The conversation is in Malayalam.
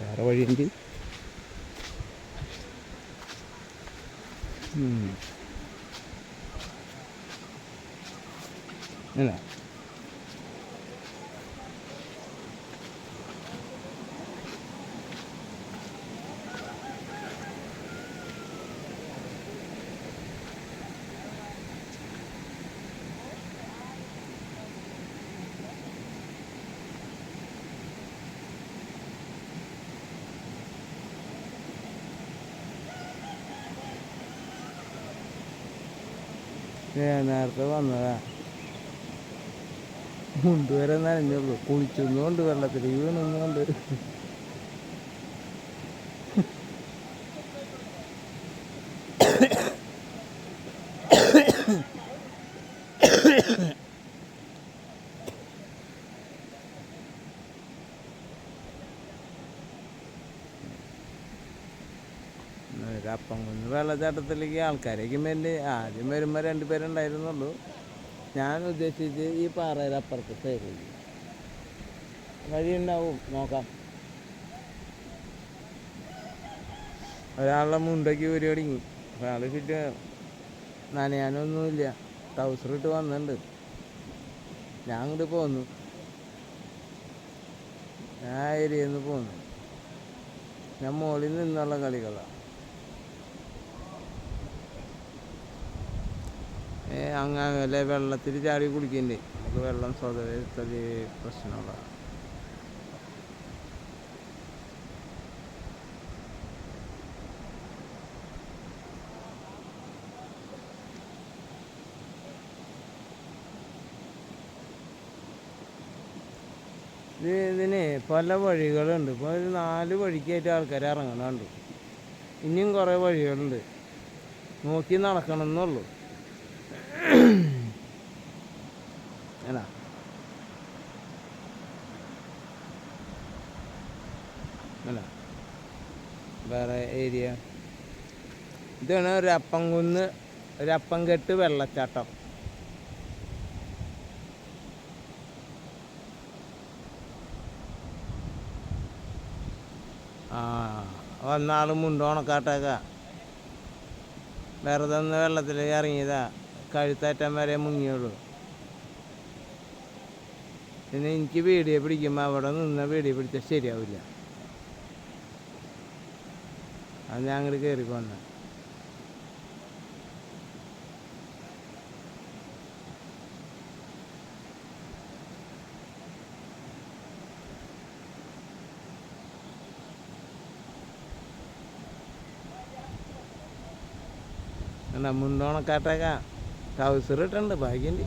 വേറെ വഴിയെങ്കിൽ. അല്ല നേരത്തെ വന്നതാ. മുണ്ടുവരെ നനഞ്ഞുള്ളൂ. കുളിച്ചൊന്നുമുണ്ട് വെള്ളത്തിൽ വീണൊന്നുകൊണ്ട് അപ്പം കുഞ്ഞ് വെള്ളച്ചാട്ടത്തിലേക്ക് ആൾക്കാരേക്ക് വേണ്ടി ആദ്യം വരുമ്പോൾ രണ്ട് പേരുണ്ടായിരുന്നുള്ളൂ. ഞാൻ ഉദ്ദേശിച്ച് ഈ പാറയുടെ അപ്പുറത്ത് സൈഡിലേക്ക് വഴിയുണ്ടാവും നോക്കാം. ഒരാളുടെ മുണ്ടയ്ക്ക് ഊരി തുടങ്ങി ഒരാൾ കിട്ടിയ നനയാനൊന്നുമില്ല. ട്രൗസർ ഇട്ട് വന്നിട്ടുണ്ട്. ഞാൻ അങ്ങോട്ട് പോന്നു. ഞാൻ ഏരിയന്ന് പോന്നു. ഞാൻ മുകളിൽ നിന്നുള്ള കളികളാണ് അങ്ങനെ വെള്ളത്തിൽ ചാടി കുടിക്കണ്ടേ നമുക്ക് വെള്ളം സ്വതവേ പ്രശ്നമുള്ള ഇതിന് പല വഴികളുണ്ട്. ഇപ്പോൾ ഒരു നാല് വഴിക്കായിട്ട് ആൾക്കാർ ഇറങ്ങണുണ്ട്. ഇനിയും കുറേ വഴികളുണ്ട്. നോക്കി നടക്കണം അല്ല അല്ല വേറെ ഏരിയ ഇതാണ് ഒരു അപ്പംകുന്ന് ഒരു അപ്പംകെട്ട് വെള്ളച്ചാട്ടം. ആ വന്നാളും മുണ്ടോണക്കാട്ടേക്ക വെറുതെ ഒന്ന് വെള്ളത്തിൽ ഇറങ്ങിയതാ. കഴുത്തേറ്റം വരെ മുങ്ങിയുള്ളൂ. പിന്നെ എനിക്ക് വീഡിയോ പിടിക്കുമ്പോൾ അവിടെ നിന്ന് വീഡിയോ പിടിച്ചാൽ ശരിയാവില്ല. അത് ഞാൻ അങ്ങോട്ട് കയറി പോന്ന. മുണ്ടോണക്കാട്ടേക്ക. ട്രൗസർ ഇട്ടുണ്ട് ഭാഗ്യണ്ട്.